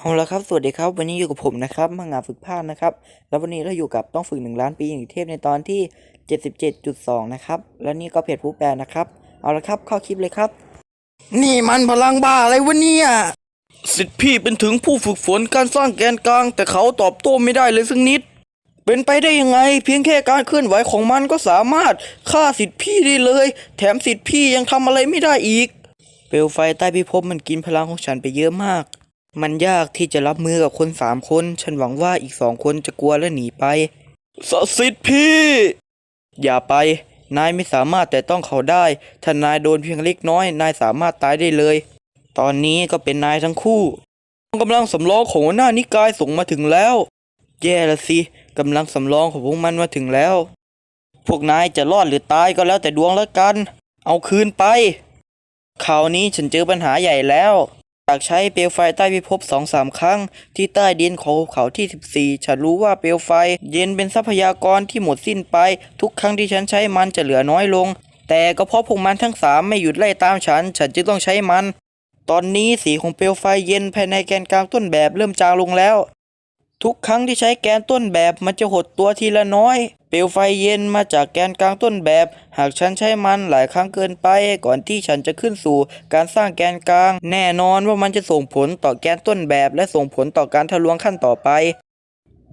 เอาละครับ สวัสดีครับ วันนี้อยู่กับผมนะครับมังงะฝึกภาคนะครับ แล้ววันนี้เราอยู่กับต้องฝึกหนึ่งล้านปีอย่างเทพในตอนที่ 77.2 นะครับ แล้วนี่ก็เพจผู้แปลนะครับ เอาละครับเข้าคลิปเลยครับ นี่มันพลังบ้าอะไรวะเนี่ย สิทธิพี่เป็นถึงผู้ฝึกฝนการสร้างแกนกลาง แต่เขาตอบโต้ไม่ได้เลยสักนิด เป็นไปได้ยังไง เพียงแค่การเคลื่อนไหวของมันก็สามารถฆ่าสิทธิพี่ได้เลย แถมสิทธิพี่ยังทำอะไรไม่ได้อีก เปลวไฟใต้พิภพมันกินพลังของฉันไปเยอะมาก มันยากที่จะรับมือกับคนสามคน ฉันหวังว่าอีกสองคนจะกลัวและหนีไปสสิทธิ์พี่ อย่าไป นายไม่สามารถแต่ต้องเขาได้ ถ้านายโดนเพียงเล็กน้อย นายสามารถตายได้เลย ตอนนี้ก็เป็นนายทั้งคู่กำลังสำรองของหัวหน้านิกายส่งมาถึงแล้ว แย่ละสิกำลังสำรองของพวกมันมาถึงแล้ว พวกนายจะรอดหรือตายก็แล้วแต่ดวงแล้วกัน เอาคืนไปคราวนี้ฉันเจอปัญหาใหญ่แล้วากใช้เปลวไฟใต้พิภพสองสามครั้ง ที่ใต้ดินของภูเขาที่ 14 ฉันรู้ว่าเปลวไฟ เย็นเป็นทรัพยากรที่หมดสิ้นไป ทุกครั้งที่ฉันใช้มันจะเหลือน้อยลง แต่ก็เพราะพวกมันทั้งสามไม่หยุดไล่ตามฉัน ฉันจึงต้องใช้มัน ตอนนี้สีของเปลวไฟเย็นภายในแกนกลางต้นแบบเริ่มจางลงแล้ว ทุกครั้งที่ใช้แกนต้นแบบมันจะหดตัวทีละน้อย เปลวไฟเย็นมาจากแกนกลางต้นแบบ หากฉันใช้มันหลายครั้งเกินไป ก่อนที่ฉันจะขึ้นสู่การสร้างแกนกลาง แน่นอนว่ามันจะส่งผลต่อแกนต้นแบบ และส่งผลต่อการทะลวงขั้นต่อไป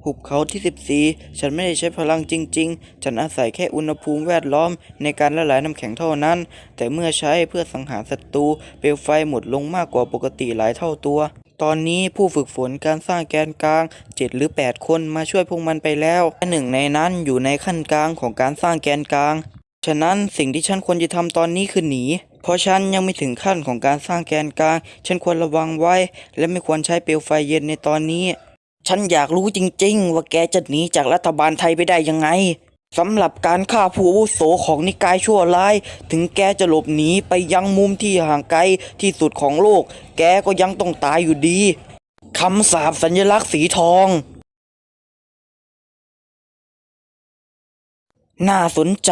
หุบเขาที่ 14 ฉันไม่ได้ใช้พลังจริง ๆ ฉันอาศัยแค่อุณหภูมิแวดล้อมในการละลายน้ำแข็งเท่านั้น แต่เมื่อใช้เพื่อสังหารศัตรู เปลวไฟหมดลงมากกว่าปกติหลายเท่าตัว ตอนนี้ผู้ฝึกฝนการสร้างแกนกลาง 7 หรือ 8 คนมาช่วยพวกมันไปแล้วและหนึ่งในนั้นอยู่ในขั้นกลางของการสร้างแกนกลาง ฉะนั้นสิ่งที่ฉันควรจะทำตอนนี้คือหนี เพราะฉันยังไม่ถึงขั้นของการสร้างแกนกลาง ฉันควรระวังไว้ และไม่ควรใช้เปลวไฟเย็นในตอนนี้ ฉันอยากรู้จริง ๆ ว่าแกจะหนีจากรัฐบาลไทยไปได้ยังไง สำหรับการฆ่าผู้อาวุโสของนิกายชั่วร้าย ถึงแกจะหลบหนีไปยังมุมที่ห่างไกลที่สุดของโลก แกก็ยังต้องตายอยู่ดีคำสาปสัญลักษณ์สีทอง น่าสนใจ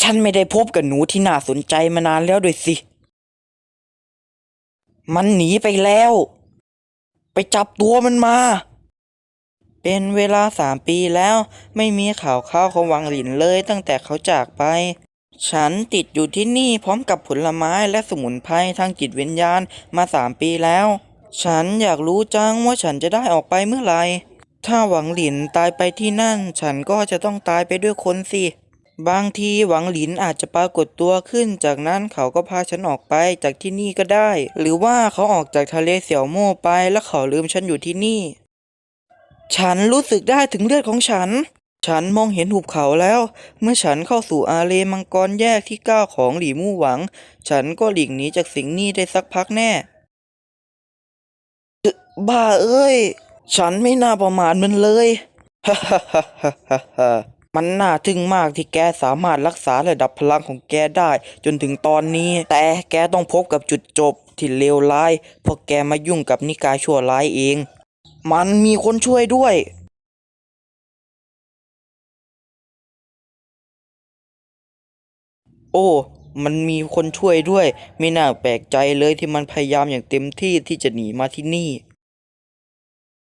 ฉันไม่ได้พบกับหนูที่น่าสนใจมานานแล้วด้วยสิ มันหนีไปแล้ว ไปจับตัวมันมา เป็นเวลาสามปีแล้ว ไม่มีข่าวข่าวของวังหลินเลยตั้งแต่เขาจากไป ฉันติดอยู่ที่นี่พร้อมกับผลไม้และสมุนไพรทางจิตวิญญาณมาสามปีแล้ว ฉันอยากรู้จังว่าฉันจะได้ออกไปเมื่อไหร่ถ้าหวังหลินตายไปที่นั่น ฉันก็จะต้องตายไปด้วยคนสิ บางทีหวังหลินอาจจะปรากฏตัวขึ้น จากนั้นเขาก็พาฉันออกไปจากที่นี่ก็ได้ หรือว่าเขาออกจากทะเลเสี่ยวโม่ไปแล้วเขาลืมฉันอยู่ที่นี่ ฉันรู้สึกได้ถึงเลือดของฉัน ฉันมองเห็นหุบเขาแล้ว เมื่อฉันเข้าสู่อาเลมังกรแยกที่เก้าของหลี่มู่หวัง ฉันก็หลีกหนีจากสิ่งนี้ได้สักพักแน่ บ้าเอ้ย ฉันไม่น่าประมาทมันเลยฮ่าฮ่าฮ่าฮ่ามันน่าทึ่งมากที่แกสามารถรักษาระดับพลังของแกได้ จนถึงตอนนี้ แต่แกต้องพบกับจุดจบที่เลวร้ายเพราะแกมายุ่งกับนิกายชั่วร้ายเอง มันมีคนช่วยด้วยโอ้ มันมีคนช่วยด้วย ไม่น่าแปลกใจเลยที่มันพยายามอย่างเต็มที่ที่จะหนีมาที่นี่